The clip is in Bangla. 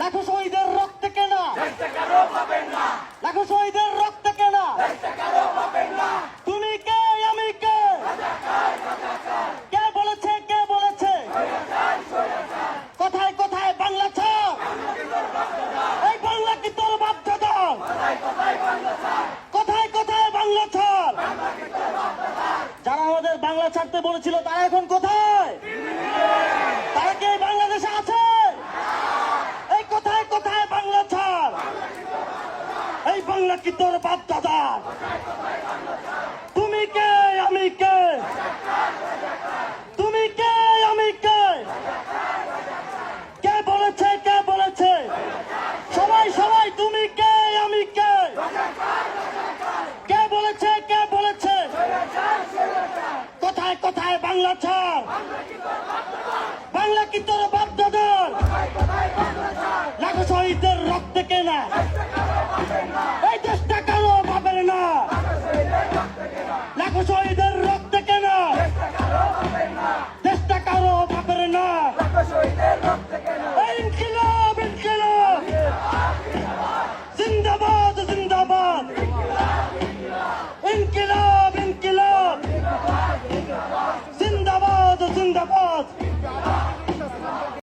লাখো শহীদের রক্ত কেনা। লাখো শহীদের রক্ত কেনা। তুমি কে, আমি কে? কে বলেছে কে বলেছে? কোথায় কোথায় বাংলা ছাড় এই বাংলা কি তোর বাধ্যতা কোথায় কোথায় বাংলা ছাড় যারা আমাদের বাংলা ছাড়তে বলেছিল, তারা এখন কোথায় তারা কি এই বাংলাদেশে আছে এই কোথায় কোথায় বাংলা ছাড় এই বাংলা কি তোর বাপ দাদা? তুমি কে, আমি কে? তুমি কে, আমি কে? কে বলেছে কে বলেছে? সবাই সবাই, তুমি কে, আমি কে? কে বলেছে কে বলেছে? কোথায় কোথায় বাংলা ছাড়? বাংলা কি তোর বাপ দাদার লাখো শহীদের রক্ত কেনা